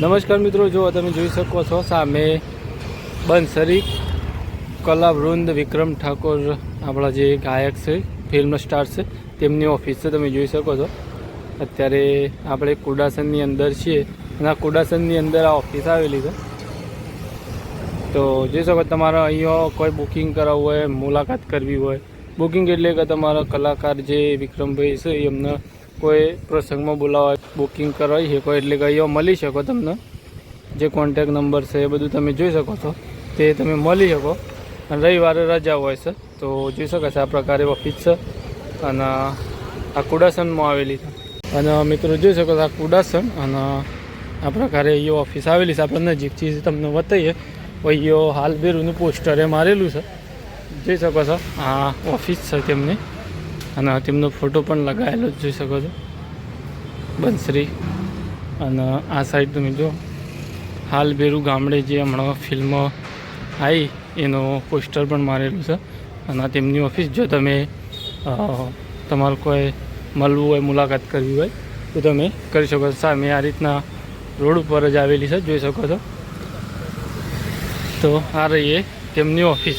નમસ્કાર મિત્રો, જો તમે જોઈ શકો છો, સામે બંસરી કલાવૃંદ વિક્રમ ઠાકોર આપણા જે ગાયક છે, ફિલ્મ સ્ટાર છે, તેમની ઓફિસ છે, તમે જોઈ શકો છો. અત્યારે આપણે કુડાસનની અંદર છીએ અને આ કુડાસનની અંદર આ ઓફિસ આવેલી છે. તો જોઈ શકો, તમારે અહીંયા કોઈ બુકિંગ કરાવવું હોય, મુલાકાત કરવી હોય. બુકિંગ એટલે કે તમારા કલાકાર જે વિક્રમભાઈ છે એમને કોઈ પ્રસંગમાં બોલાવવા બુકિંગ કરાવી શકો, એટલે કે અહીંયા મળી શકો તમને. જે કોન્ટેક નંબર છે એ બધું તમે જોઈ શકો છો. તે તમે મળી શકો. અને રવિવારે રજા હોય છે, તો જોઈ શકો છો આ પ્રકારે ઓફિસ છે. અને આ કુડાસનમાં આવેલી છે. અને મિત્રો જોઈ શકો છો આ કુડાસન અને આ પ્રકારે અહીંયા ઓફિસ આવેલી છે. આપણે નજીકથી તમને બતાવીએ અહીંયા હાલ બેરુનું પોસ્ટરે મારેલું છે. જોઈ શકો છો આ ઓફિસ છે તેમની. અને તેમનો ફોટો પણ લગાવેલો જોઈ શકો છો. બંસરી. અને આ સાઈડ તમે જો હાલ બેરુ ગામડે જે હમણાં ફિલ્મ આવી એનો પોસ્ટર પણ મારેલું છે. અને તેમની ઓફિસ જો તમે તમારું કોઈ મળવું હોય, મુલાકાત કરવી હોય, તો તમે કરી શકો છો. સામે આ રીતના રોડ ઉપર જ આવેલી છે, જોઈ શકો છો. તો આ રહીએ તેમની ઓફિસ